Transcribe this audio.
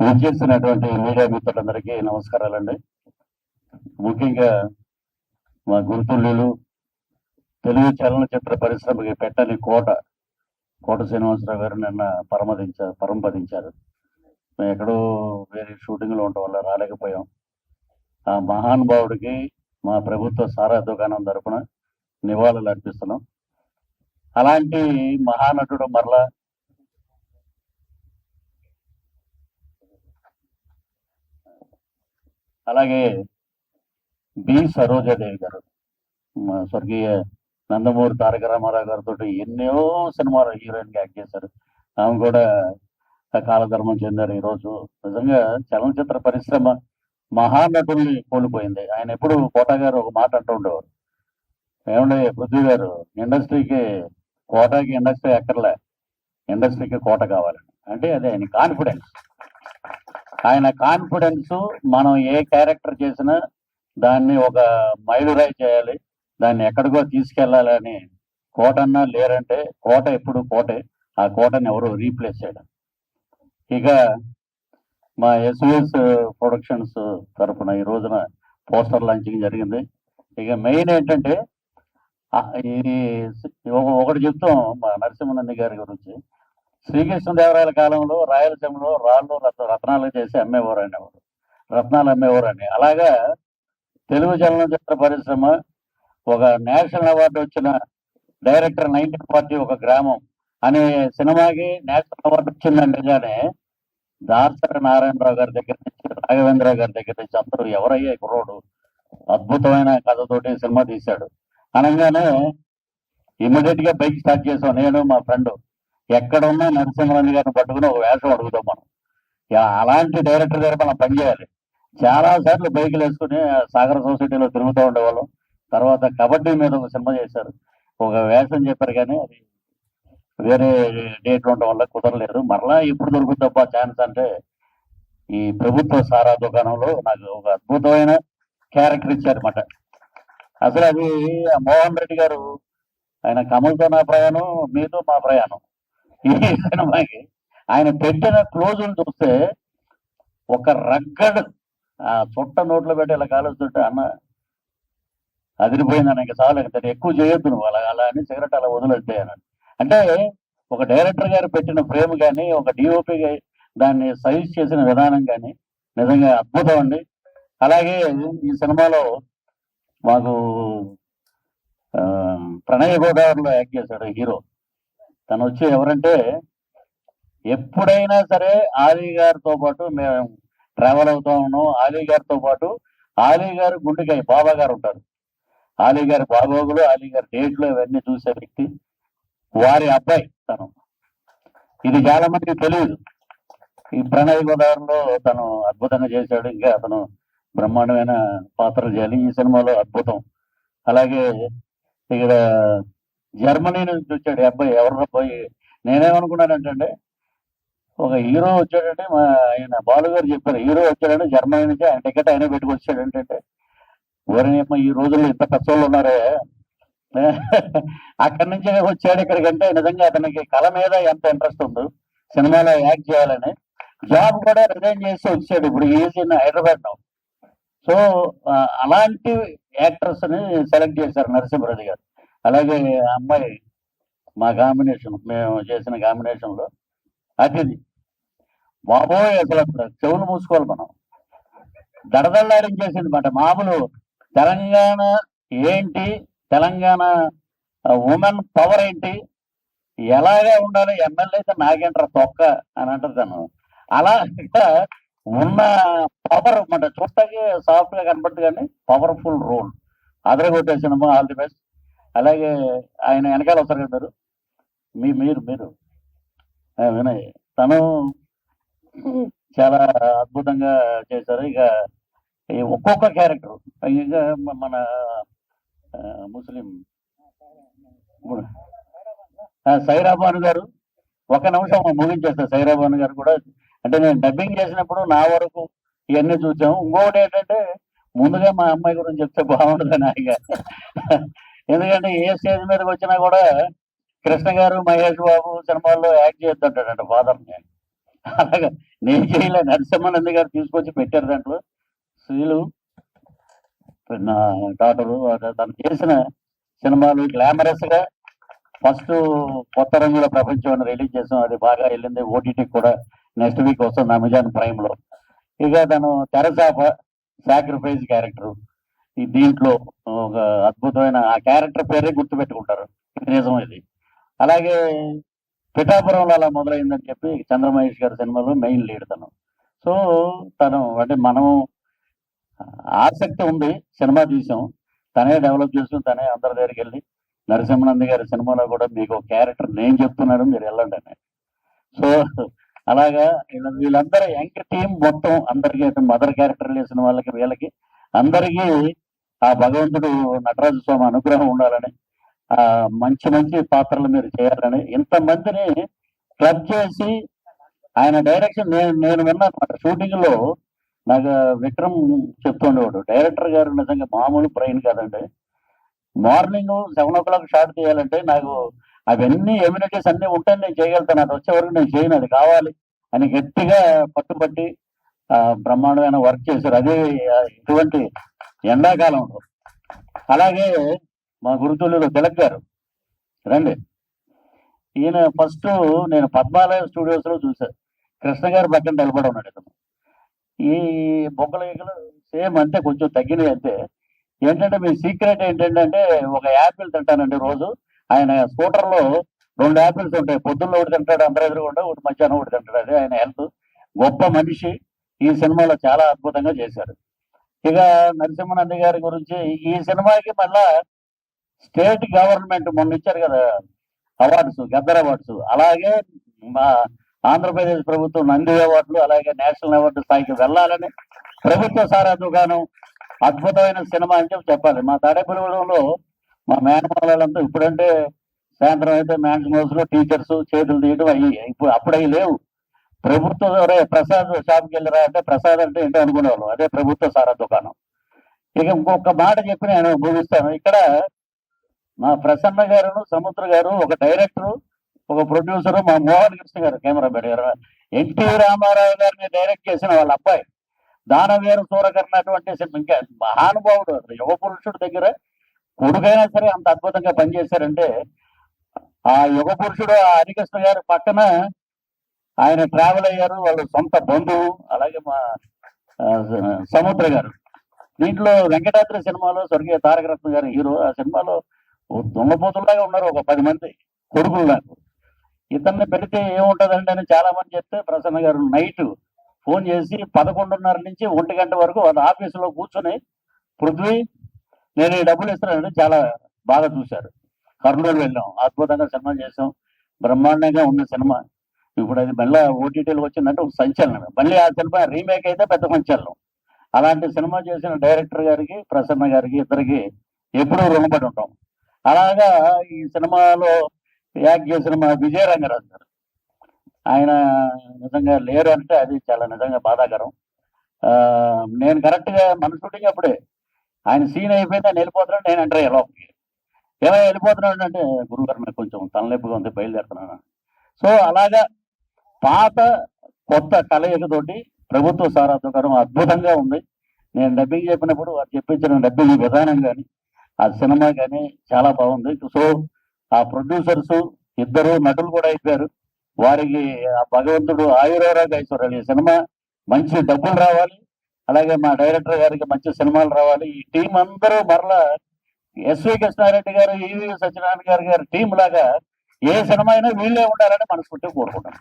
విచ్చేస్తున్నటువంటి media మిత్రులందరికీ నమస్కారాలండి. ముఖ్యంగా మా గురుతుల్యులు తెలుగు చలనచిత్ర పరిశ్రమకి పెట్టని కోట కోట శ్రీనివాసరావు గారు నిన్న పరమదించారు పరంపదించారు. మేము ఎక్కడో వేరే షూటింగ్లో ఉండటం వల్ల రాలేకపోయాం. ఆ మహానుభావుడికి మా ప్రభుత్వ సారా దుకాణం తరపున నివాళులు అర్పిస్తున్నాం. అలాంటి మహానటుడు మరలా అలాగే బి సరోజాదేవి గారు స్వర్గీయ నందమూరి తారక రామారావు గారితో ఎన్నో సినిమాలు హీరోయిన్గా యాక్ట్ చేశారు. ఆమె కూడా కాలధర్మం చెందారు ఈ రోజు నిజంగా చలనచిత్ర పరిశ్రమ మహానటుల్ని కోల్పోయింది. ఆయన ఎప్పుడు కోట గారు ఒక మాట అంటూ ఉండేవారు. ఏమండి పృథ్వీ గారు ఇండస్ట్రీకి కోటకి ఇండస్ట్రీ ఎక్కర్లే ఇండస్ట్రీకి కోట కావాలని. అంటే అదే ఆయన కాన్ఫిడెన్స్. ఆయన కాన్ఫిడెన్స్ మనం ఏ క్యారెక్టర్ చేసినా దాన్ని ఒక మైలురాయి చేయాలి. దాన్ని ఎక్కడికో తీసుకెళ్ళాలని కోటన్నా లేరంటే కోట ఎప్పుడు కోటే. ఆ కోటని ఎవరు రీప్లేస్ చేయడం. ఇక మా ఎస్విఎస్ ప్రొడక్షన్స్ తరఫున ఈ రోజున పోస్టర్ లాంచింగ్ జరిగింది. ఇక మెయిన్ ఏంటంటే ఈ ఇది ఒక- ఒకటి చెప్తాం మా నరసింహనంది గారి గురించి. శ్రీకృష్ణదేవరాయల కాలంలో రాయలసీమలో రాళ్ళు రత్న రత్నాలు చేసి అమ్మేవారు అనేవారు రత్నాలు అమ్మేవారు అని అలాగా తెలుగు చలనచిత్ర పరిశ్రమ ఒక నేషనల్ అవార్డు వచ్చిన డైరెక్టర్ నైన్టీన్ ఫార్టీ ఒక గ్రామం అనే సినిమాకి నేషనల్ అవార్డు వచ్చిందంటేగానే దాసరి నారాయణరావు గారి దగ్గర నుంచి రాఘవేంద్ర గారి దగ్గర నుంచి అందరూ ఎవరయ్యా కుర్రోడు? అద్భుతమైన కథతోటి సినిమా తీశాడు. అనగానే ఇమీడియట్గా బైక్ స్టార్ట్ చేసాం నేను మా ఫ్రెండ్. ఎక్కడున్నా నరసింహరాజు గారిని పట్టుకుని ఒక వేషం అడుగుతాం మనం. అలాంటి డైరెక్టర్ దగ్గర మనం పనిచేయాలి చాలా సార్లు బైకులు వేసుకుని సాగర సొసైటీలో తిరుగుతూ ఉండేవాళ్ళం. తర్వాత కబడ్డీ మీద ఒక సినిమా చేశారు. ఒక వేషం చెప్పారు కానీ అది వేరే డేట్ ఉండడం వల్ల కుదరలేదు. మరలా ఇప్పుడు దొరుకుతప్ప ఛాన్స్ అంటే ఈ ప్రభుత్వ సారా దుకాణంలో నాకు ఒక అద్భుతమైన క్యారెక్టర్ ఇచ్చారన్నమాట అసలు అది మోహన్ రెడ్డి గారు ఆయన కమల్తో నా ప్రయాణం మీతో మా ప్రయాణం. ఈ సినిమాకి ఆయన పెట్టిన క్లోజులు చూస్తే ఒక రగ్గడు ఆ చుట్ట నోట్లో పెట్టి ఇలా కాలుస్తుంటే అన్న అదిరిపోయింది ఇంకా చాలు ఎక్కువ చేయొద్దు నువ్వు అలా అలా అని సిగరెట్ అలా వదిలేస్తే అని అంటే ఒక డైరెక్టర్ గారు పెట్టిన ఫ్రేమ్ కానీ ఒక డిఓపి దాన్ని సైజ్ చేసిన విధానం కానీ నిజంగా అద్భుతం అండి. అలాగే ఈ సినిమాలో మాకు ప్రణయ గోదావరిలో యాక్ట్ చేశాడు హీరో. తను వచ్చి ఎవరంటే ఎప్పుడైనా సరే ఆలీ గారితో పాటు మేము ట్రావెల్ అవుతా ఉన్నాం. ఆలీ గారితో పాటు ఆలీ గారు గుండెకాయ బాబా గారు ఉంటారు. ఆలీ గారి బాగోగులు ఆలీ గారి డేట్లు ఇవన్నీ చూసే వ్యక్తి వారి అబ్బాయి తను. ఇది చాలా మందికి తెలియదు. ఈ ప్రణయ్ గోదావరిలో తను అద్భుతంగా చేశాడు. ఇంకా అతను బ్రహ్మాండమైన పాత్రలు చేయాలి. ఈ సినిమాలో అద్భుతం. అలాగే ఇక్కడ జర్మనీ నుంచి వచ్చాడు. అబ్బాయి ఎవరు అబ్బాయి నేనేమనుకున్నానంటే ఒక హీరో వచ్చాడంటే మా ఆయన బాలు గారు చెప్పారు హీరో వచ్చాడంటే జర్మనీ నుంచి ఆయన టికెట్ ఆయన పెట్టుకొచ్చాడు ఏంటంటే ఎవరైనా ఈ రోజుల్లో ఇంత కష్టంలో ఉన్నారే? అక్కడి నుంచి వచ్చాడు ఇక్కడికంటే నిజంగా అతనికి కళ మీద ఎంత ఇంట్రెస్ట్ ఉందో సినిమాలో యాక్ట్ చేయాలని జాబ్ కూడా రిజైన్ చేసి వచ్చాడు. ఇప్పుడు ఈజీ హైదరాబాద్ సో అలాంటి యాక్టర్స్ని సెలెక్ట్ చేశారు నరసింహరెడ్డి గారు. అలాగే ఆ అమ్మాయి మా కాంబినేషన్ మేము చేసిన కాంబినేషన్లో అతిథి. బాబోయ్ అసలు చెవులు మూసుకోవాలి మనం. దడదళ్ళాడించేసింది మాట. మామూలు తెలంగాణ ఏంటి తెలంగాణ ఉమెన్ పవర్ ఏంటి ఎలాగా ఉండాలి ఎమ్మెల్యే అయితే నాకేంట్రా తొక్క అని అంటారు తను. అలా ఉన్న పవర్ అన్నమాట చూడటానికి సాఫ్ట్గా కనపడుతుంది కానీ పవర్ఫుల్ రోల్ అదరగొట్టే సినిమా ఆల్ ది బెస్ట్ అలాగే ఆయన వెనకాల వస్తారు కదా మీరు? మీ మీరు మీరు. వినయ్ తను చాలా అద్భుతంగా చేశారు. ఇక ఈ ఒక్కొక్క క్యారెక్టర్ ఇక మన ముస్లిం సైరాబాను గారు ఒక నిమిషం ముగించేస్తారు సైరాబాను గారు కూడా అంటే నేను డబ్బింగ్ చేసినప్పుడు నా వరకు ఇవన్నీ చూసాము ఇంకొకటి ఏంటంటే ముందుగా మా అమ్మాయి గురించి చెప్తే బాగుంటుంది నాయక ఎందుకంటే ఏ స్టేజ్ మీదకి వచ్చినా కూడా కృష్ణ గారు మహేష్ బాబు సినిమాల్లో యాక్ట్ చేస్తుంటాడంట ఫాదర్ నేను నేను చేయలే నరసింహానంద గారు తీసుకొచ్చి పెట్టారు దాంట్లో. స్త్రీలు నా డాటరు తను చేసిన సినిమాలు గ్లామరస్గా ఫస్ట్ కొత్త రంగుల ప్రపంచం అని రిలీజ్ చేసాం. అది బాగా వెళ్ళింది ఓటీటీ కూడా నెక్స్ట్ వీక్ వస్తుంది అమెజాన్ ప్రైమ్లో ఇక తను తెరచాప సాక్రిఫైస్ క్యారెక్టర్. ఈ దీంట్లో ఒక అద్భుతమైన ఆ క్యారెక్టర్ పేరే గుర్తుపెట్టుకుంటారు. పెట్టుకుంటారు నిజం ఇది. అలాగే పిఠాపురంలో అలా మొదలైందని చెప్పి చంద్రమహేష్ గారి సినిమాలో మెయిన్ లీడ్ తను. సో తను అంటే మనం ఆసక్తి ఉంది సినిమా తీసాం. తనే డెవలప్ చేసుకుని తనే అందరి దగ్గరికి వెళ్ళి. నరసింహనంద గారి సినిమాలో కూడా మీకు క్యారెక్టర్ నేను చెప్తున్నాడు మీరు వెళ్ళండి అని. సో అలాగా వీళ్ళ- వీళ్ళందరూ యంగ్ టీం మొత్తం అందరికీ మదర్ క్యారెక్టర్ వేసిన వాళ్ళకి వీళ్ళకి అందరికీ ఆ భగవంతుడు నటరాజ స్వామి అనుగ్రహం ఉండాలని ఆ మంచి మంచి పాత్రలు మీరు చేయాలని ఇంతమందిని క్లబ్ చేసి ఆయన డైరెక్షన్ నేను నేను విన్నాను షూటింగ్లో నాకు విక్రమ్ చెప్తుండేవాడు డైరెక్టర్ గారు నిజంగా మామూలు బ్రెయిన్ కాదండి. Morning seven o'clock short చేయాలంటే నాకు అవన్నీ ఎమ్యూనిటీస్ అన్ని ఉంటే నేను చేయగలుగుతాను. అది వచ్చే వరకు నేను చేయను అది కావాలి అని గట్టిగా పట్టుబట్టి బ్రహ్మాండమైన వర్క్ చేశారు. అదే ఇటువంటి ఎండాకాలంలో. అలాగే మా గురుతుల్యులు తిలక్ గారు రండి. ఈయన ఫస్ట్ నేను పద్మాలయ స్టూడియోస్లో చూశాను కృష్ణ గారు పక్కన నిలబడి ఉన్నాడు ఇతను. ఈ బొగ్గల ఈగలు సేమ్ అంతే కొంచెం తగ్గినవి అంతే. ఏంటంటే మీ సీక్రెట్ ఏంటంటే ఒక యాపిల్ తింటానండి రోజు. ఆయన స్కూటర్లో రెండు యాపిల్స్ ఉంటాయి. పొద్దున్న ఒకటి తింటాడు అందరూ ఎదురుకుండా ఒకటి మధ్యాహ్నం ఒకటి తింటాడు. అదే ఆయన హెల్త్. గొప్ప మనిషి. ఈ సినిమాలో చాలా అద్భుతంగా చేశారు. ఇక నరసింహనంది గారి గురించి ఈ సినిమాకి మళ్ళా స్టేట్ గవర్నమెంట్ మొన్న ఇచ్చారు కదా అవార్డ్స్ గద్దర్ అవార్డ్స్. అలాగే మా ఆంధ్రప్రదేశ్ ప్రభుత్వం నంది అవార్డులు అలాగే నేషనల్ అవార్డు స్థాయికి వెళ్ళాలని ప్రభుత్వ సారా దుకాణం అద్భుతమైన సినిమా అని చెప్పి చెప్పాలి. మా తాడేపల్లిగూడెంలో మా మేనమాలంతా ఇప్పుడంటే సాయంత్రం అయితే మ్యాన్స్ హౌస్లో టీచర్స్ చేతులు తీయడం అయ్యి ఇప్పుడు అప్పుడవి లేవు. ప్రభుత్వ రే ప్రసాద్ షాప్కి వెళ్ళరా అంటే ప్రసాద్ అంటే ఏంటో అనుకునేవాళ్ళు? అదే ప్రభుత్వ సారా దుకాణం. ఇక ఇంకొక మాట చెప్పి నేను భూమిస్తాను ఇక్కడ మా ప్రసన్న గారు సముద్ర గారు ఒక డైరెక్టర్ ఒక ప్రొడ్యూసర్ మా మోహన్ కృష్ణ గారు కెమెరా గారు. ఎన్టీ రామారావు గారిని డైరెక్ట్ చేసిన వాళ్ళ అబ్బాయి. దానవేరు సూరకర్ణ అటువంటి ఇంకా మహానుభావుడు యువ పురుషుడు దగ్గర కొడుకైనా సరే అంత అద్భుతంగా పనిచేశారంటే ఆ యుగ పురుషుడు ఆ హరికృష్ణ గారి పక్కన ఆయన ట్రావెల్ అయ్యారు వాళ్ళ సొంత బంధువు అలాగే మా సముద్ర గారు. దీంట్లో వెంకటాద్రి సినిమాలో స్వర్గీయ తారకరత్న గారు హీరో. ఆ సినిమాలో దొంగపోతులాగా ఉన్నారు ఒక పది మంది కొడుకులు నాకు. ఇతన్ని పెడితే ఏముంటదండి అని చాలా మంది చెప్తే ప్రసన్న గారు నైట్ ఫోన్ చేసి పదకొండున్నర నుంచి ఒంటి గంట వరకు వాళ్ళ ఆఫీసులో కూర్చొని పృథ్వీ నేను ఈ డబ్బులు ఇస్తున్నానని చాలా బాగా చూశారు. కర్నూలు వెళ్ళాం. అద్భుతంగా సినిమా చేసాం బ్రహ్మాండంగా ఉన్న సినిమా. ఇప్పుడు అది మళ్ళీ ఓటీటీలకు వచ్చిందంటే ఒక సంచలనం. మళ్ళీ ఆ సినిమా రీమేక్ అయితే పెద్ద సంచలనం. అలాంటి సినిమా చేసిన డైరెక్టర్ గారికి ప్రసన్న గారికి ఇద్దరికి ఎప్పుడూ రుణపడి ఉంటాం. అలాగా ఈ సినిమాలో యాక్ట్ చేసిన మా విజయ రంగరాజు గారు. ఆయన నిజంగా లేరు అంటే అది చాలా నిజంగా బాధాకరం. నేను కరెక్ట్గా మన షూటింగ్ అప్పుడే ఆయన సీన్ అయిపోయింది ఆయన వెళ్ళిపోతున్నాడు నేను ఎంటర్ అయ్యా లోపలికి. ఎలా వెళ్ళిపోతున్నాడు అంటే గురుగారు నాకు కొంచెం తలనొప్పిగా ఉంది బయలుదేరుతున్నాను సో అలాగా పాత కొత్త కలయికతోటి ప్రభుత్వ సారా అద్భుతంగా ఉంది. నేను డబ్బింగ్ చెప్పినప్పుడు వారు చెప్పించిన డబ్బింగ్ విధానం కానీ ఆ సినిమా కానీ చాలా బాగుంది. సో ఆ ప్రొడ్యూసర్స్ ఇద్దరు నటులు కూడా అయిపోయారు. వారికి ఆ భగవంతుడు ఆయురారోగ్య ఐశ్వర్యాలు. ఈ సినిమా మంచి డబ్బులు రావాలి. అలాగే మా డైరెక్టర్ గారికి మంచి సినిమాలు రావాలి. ఈ టీం అందరూ మరలా ఎస్వి కృష్ణారెడ్డి గారు ఈవి సత్యనారాయణ గారు గారి టీం లాగా ఏ సినిమా అయినా వీళ్ళే ఉండాలని మనస్ఫూర్తిగా కోరుకుంటాం